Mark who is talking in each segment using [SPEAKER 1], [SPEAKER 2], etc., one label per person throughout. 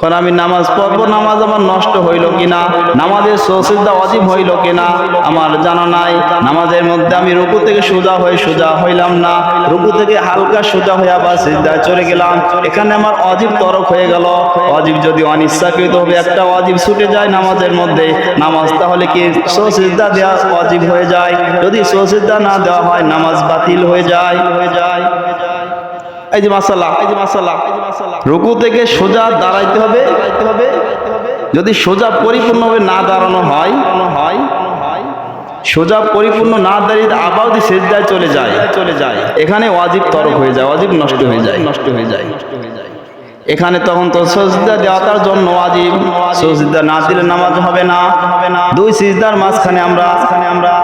[SPEAKER 1] কারণ আমি নামাজ পড়ব, নামাজ আমার নষ্ট হইল কিনা? নামাজের সৌসিদ্ধা অজীব হইল কিনা? আমার জানা নাই। নামাজের মধ্যে আমি রুকু থেকে সোজা হয়ে সোজা হইলাম না। রুকু থেকে হালকা সোজা হয়ে আবার সিদ্ধায় চলে গেলাম। এখানে আমার অজীব তরক হয়ে গেল। অজীব যদি অনিচ্ছাকৃত হবে, একটা অজীব ছুটে যায় নামাজের মধ্যে। নামাজ তাহলে কি সৌসিদ্ধা দেওয়া অজীব হয়ে যায়? যদি সৌসিদ্ধা না দেওয়া হয়, নামাজ বাতিল হয়ে যায় হয়ে যায়। এই যে মাসাল্লাহ এই যে মাসাল্লাহ রুকু থেকে সোজা দাঁড়াইতে হবে। দাঁড়াইতে হবে। যদি সোজা পরিপূর্ণভাবে না দাঁড়ানো হয় হয় সোজা পরিপূর্ণ না দাঁড়িয়ে আবার যদি সেজদায় চলে যায় চলে যায় এখানে ওয়াজিব তরক হয়ে যায় ওয়াজিব নষ্ট হয়ে যায়। নষ্ট হয়ে যায় নষ্ট হয়ে যায় এখানে তখন তো সজদা দেওয়ার জন্য ওয়াজিব। সজদা না দিলে নামাজ হবে না। হবে না দুই সিজদার মাঝখানে আমরা আমরা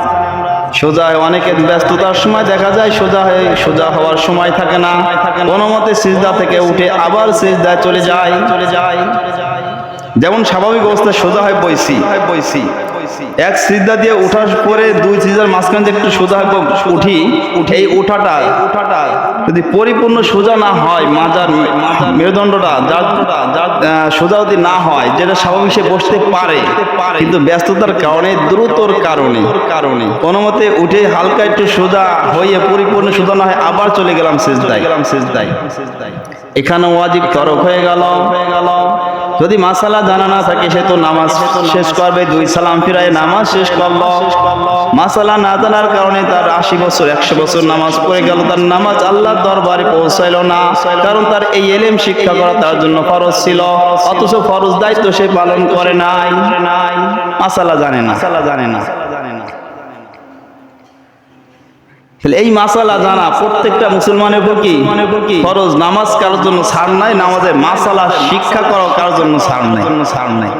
[SPEAKER 1] সোজা অনেকের ব্যস্ততার সময় দেখা যায়, সোজা হয়ে সোজা হওয়ার সময় থাকে না। কোনো মতে সিজদা থেকে উঠে আবার সিজদায় চলে যায়। চলে যায় যেমন স্বাভাবিক অবস্থায় সোজা হয় বইসি হয় বইছি। এক সিজদা দিয়ে উঠার পরে দুই সিজদার মাঝখান যে একটু সোজা উঠি উঠে এই উঠাটা। উঠাটা। যদি পরিপূর্ণ সোজা না হয় মাজার মেরুদণ্ডটা যার সোজা যদি না হয় যেটা স্বাভাবিক সে বসতে পারে কিন্তু ব্যস্ততার কারণে দ্রুতর কারণে। কারণে। কোনো মতে উঠে হালকা একটু সোজা হয়ে পরিপূর্ণ সোজা না হয় আবার চলে গেলাম শেষ সেজদায় গেলাম শেষ দায় এখানে ওয়াজিব তরক হয়ে গেল। হয়ে গেল। যদি মাসালা জানা না থাকে, সে তো নামাজ শেষ করবে। দুই সালাম ফিরায় নামাজ শেষ করল। মাসালা না জানার কারণে তার আশি বছর, একশো বছর নামাজ পড়ে গেল। তার নামাজ আল্লাহর দরবারে পৌঁছাইল না। কারণ তার এই এলেম শিক্ষা করা তার জন্য ফরজ ছিল। অথচ ফরজ দায়িত্ব সে পালন করে নাই। নাই মাসালা জানে না মাসালা জানে না। এই মাসালা জানা প্রত্যেকটা মুসলমানের উপর কি? ফরজ। নামাজ কারোর জন্য সার নাই নামাজের মাসালা শিক্ষা করা কারোর জন্য সার নাই ছাড় নাই।